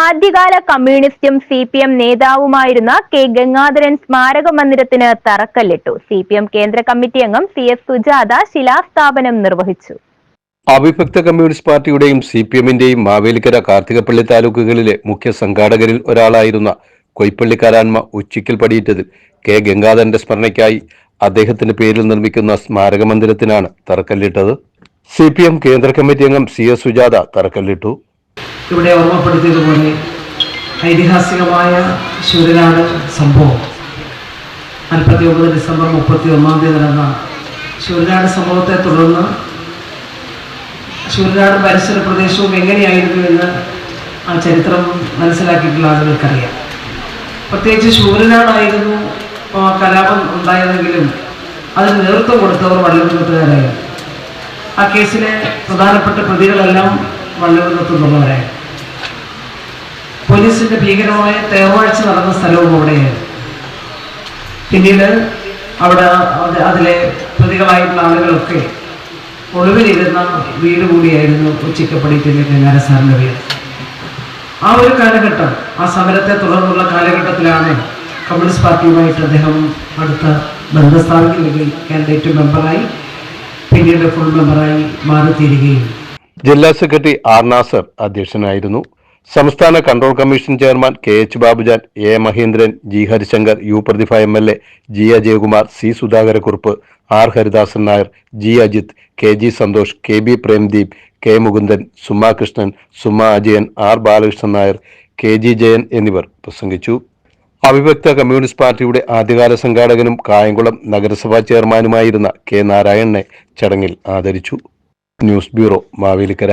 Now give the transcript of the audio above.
ആദ്യകാല കമ്മ്യൂണിസ്റ്റും C P M നേതാവുമായിരുന്ന കെ ഗംഗാധരൻ സ്മാരക മന്ദിരത്തിന് തറക്കല്ലിട്ടു. സി പി എം കേന്ദ്ര കമ്മിറ്റി അംഗം സി എസ് സുജാത ശിലാസ്ഥാപനം നിർവഹിച്ചു. അവിഭക്ത കമ്മ്യൂണിസ്റ്റ് പാർട്ടിയുടെയും സി പി എമ്മിന്റെയും മാവേലിക്കര കാർത്തികപ്പള്ളി താലൂക്കുകളിലെ മുഖ്യ സംഘാടകരിൽ ഒരാളായിരുന്ന കൊയ്പ്പള്ളിക്കാരാൻമ ഉച്ചിക്കൽ പടിയിട്ടതിൽ കെ ഗംഗാധരന്റെ സ്മരണയ്ക്കായി അദ്ദേഹത്തിന്റെ പേരിൽ നിർമ്മിക്കുന്ന സ്മാരക മന്ദിരത്തിനാണ് തറക്കല്ലിട്ടത്. സി പി എം കേന്ദ്ര കമ്മിറ്റി അംഗം സി എസ് സുജാത തറക്കല്ലിട്ടു. ഇവിടെ ഓർമ്മപ്പെടുത്തിയതുപോലെ ഐതിഹാസികമായ ശൂരനാട് സംഭവം. നാൽപ്പത്തി ഒമ്പത് ഡിസംബർ മുപ്പത്തി ഒന്നാം തീയതി നടന്ന ശൂരനാട് സംഭവത്തെ തുടർന്ന് ശൂരനാട് പരിസര പ്രദേശവും എങ്ങനെയായിരുന്നു എന്ന് ആ ചരിത്രം മനസ്സിലാക്കിയിട്ടുള്ള ആളുകൾക്കറിയാം. പ്രത്യേകിച്ച് ശൂരനാടായിരുന്നു കലാപം ഉണ്ടായതെങ്കിലും അതിന് നേതൃത്വം കൊടുത്തവർ വള്ളുകുന്നത്തുകാരായിരുന്നു ആ കേസിലെ പ്രധാനപ്പെട്ട പ്രതികളെല്ലാം വള്ളുകുന്നത്തുള്ളവരായിരുന്നു പോലീസിന്റെ ഭീകരമായ തേർവാഴ്ച നടന്ന സ്ഥലവും അവിടെയാണ്. പിന്നീട് അവിടെ അതിലെ പ്രതികളായിട്ടുള്ള ആളുകളൊക്കെ ഒളിവിലിരുന്ന വീട് കൂടിയായിരുന്നു ഉച്ചിക്കപ്പടിക്കലെ ഗംഗാര സാറിന്റെ വീട്. ആ ഒരു കാലഘട്ടം ആ സമരത്തെ തുടർന്നുള്ള കാലഘട്ടത്തിലാണ് കമ്മ്യൂണിസ്റ്റ് പാർട്ടിയുമായിട്ട് അദ്ദേഹം അടുത്ത ബന്ധം സ്ഥാപിക്കുകയും കാൻഡിഡേറ്റ് മെമ്പറായി പിന്നീട് ഫുൾ മെമ്പറായി മാറിത്തീരുകയും. ജില്ലാ സെക്രട്ടറി ആർ നാസർ അധ്യക്ഷനായിരുന്നു. സംസ്ഥാന control commission chairman K H Babujan A Mahendran G Harishankar U Prathibha M L A G Ajayakumar C Sudhakarakurup R Haridasan Nair G Ajith K G Santhosh K B Premdeep K Mukundan Suma Krishnan Suma Ajayan R Balakrishnan Nair K G Jayan എന്നിവർ പ്രസംഗിച്ചു. അവിഭക്ത communist പാർട്ടിയുടെ ആദ്യകാല സംഘാടകനും കായംകുളം നഗരസഭാ ചെയർമാനുമായിരുന്ന K നാരായണനെ ചടങ്ങിൽ ആദരിച്ചു. News bureau Mavelikkara.